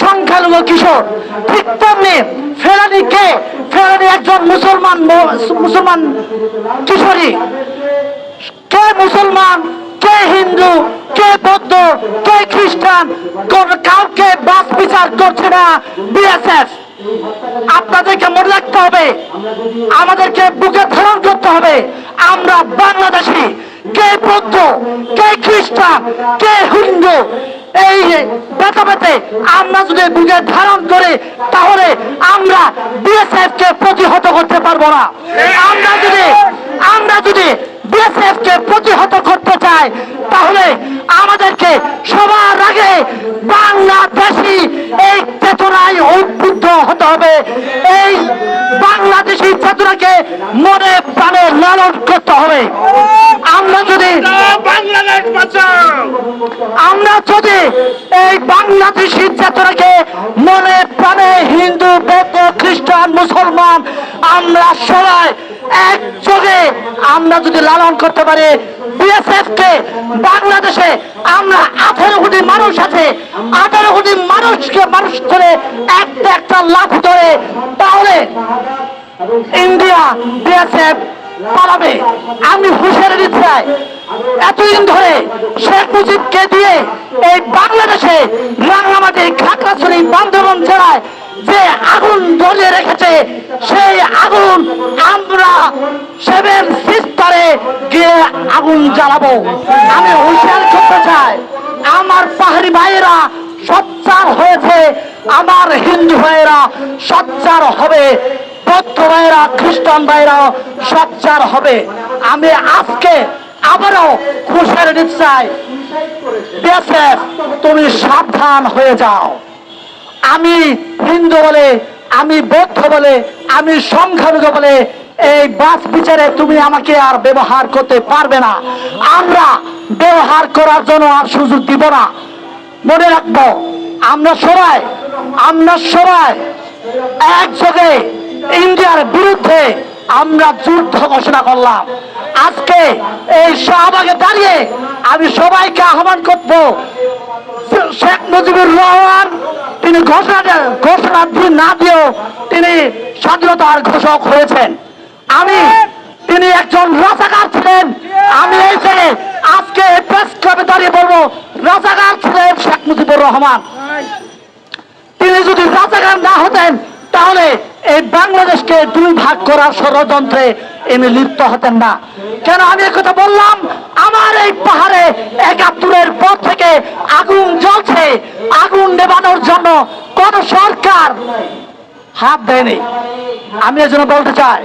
সংখ্যালঘু। কিশোর। ঠিক তেমনি ফেরানি কে? ফেরানি একজন মুসলমান মুসলমান কিশোরী। কে মুসলমান, কে হিন্দু, কে বৌদ্ধ, কে খ্রিস্টান, কাউকে বাস বিচার করছে না বিএসএফ আপনাদেরকে মনে রাখতে হবে, আমাদেরকে বুকে ধারণ করতে হবে। আমরা বাংলাদেশি, কে বৌদ্ধ, কে খ্রিস্টান, কে হিন্দু, এই বেতাবেতে আমরা যদি বুকে ধারণ করি, তাহলে আমরা বিএসএফ কে প্রতিহত করতে পারব না। আমরা যদি আমরা যদি বিএসএফ কে প্রতিহত করতে চাই, তাহলে আমাদেরকে সবার আগে বাংলাদেশি এই চেতনায় উদ্বুদ্ধ হতে হবে এই বাংলাদেশি চেতনাকে মনে প্রাণে লালন করতে হবে। আমরা যদি আমরা যদি এই বাংলাদেশি চেতনাকে মনে প্রাণে হিন্দু বৌদ্ধ খ্রিস্টান মুসলমান আমরা সবাই একযোগে আমরা যদি লালন করতে পারি বিএসএফ কে বাংলাদেশে আমরা আঠারো কোটি মানুষ আছে আঠারো কোটি মানুষকে মানুষ করে একটা একটা লাভ ধরে তাহলে ইন্ডিয়া বিএসএফ পালাবে। আমি হুঁশিয়ারি দিতে চাই। এতদিন ধরে শেখ মুজিবকে দিয়ে এই বাংলাদেশে রাঙ্গামাটি খাগড়াছড়ি, বান্দরবান জেলায় যে আগুন জ্বলিয়ে রেখেছে, সেই আগুন আমরা সেভেন সিস্টারে গিয়ে আগুন জ্বালাবো। আমি হুঁশিয়ারি করতে চাই। আমার পাহাড়ি ভাইয়েরা সচ্চার হয়েছে আমার হিন্দু ভাইয়েরা, সচ্চার হবে। বৌদ্ধ ভাইয়েরা, খ্রিস্টান ভাইয়েরা সচ্চার হবে। আমি আজকে আবারও চাই বিএসএফ, তুমি সাবধান হয়ে যাও। আমি হিন্দু বলে, আমি বৌদ্ধ বলে, আমি সংখ্যালঘু বলে, এই বাস বিচারে তুমি আমাকে আর ব্যবহার করতে পারবে না। আমরা ব্যবহার করার জন্য আর সুযোগ দিব না। মনে রাখব, আমরা সবাই আমরা সবাই একযোগে ইন্ডিয়ার বিরুদ্ধে আমরা যুদ্ধ ঘোষণা করলাম। আজকে এই শাহবাগে দাঁড়িয়ে আমি সবাইকে আহ্বান করব, শেখ মুজিবুর রহমান, তিনি ঘোষণা ঘোষণা না দিয়েও তিনি স্বাধীনতার ঘোষক হয়েছেন। আমি, তিনি একজন রাজাকার ছিলেন। আমি যে আজকে প্রেস ক্লাবে দাঁড়িয়ে বলব রাজাকার ছিলেন শেখ মুজিবুর রহমান। তিনি যদি রাজাকার না হতেন তাহলে এই বাংলাদেশকে দুই ভাগ করার ষড়যন্ত্রে ইনি লিপ্ত হতেন না। কেন আমি কথা বললাম? আমার এই পাহাড়ে একাত্তরের পর থেকে আগুন জ্বলছে। আগুন নেবানোর জন্য কোন সরকার হাত দেয়নি। আমি এজন্য বলতে চাই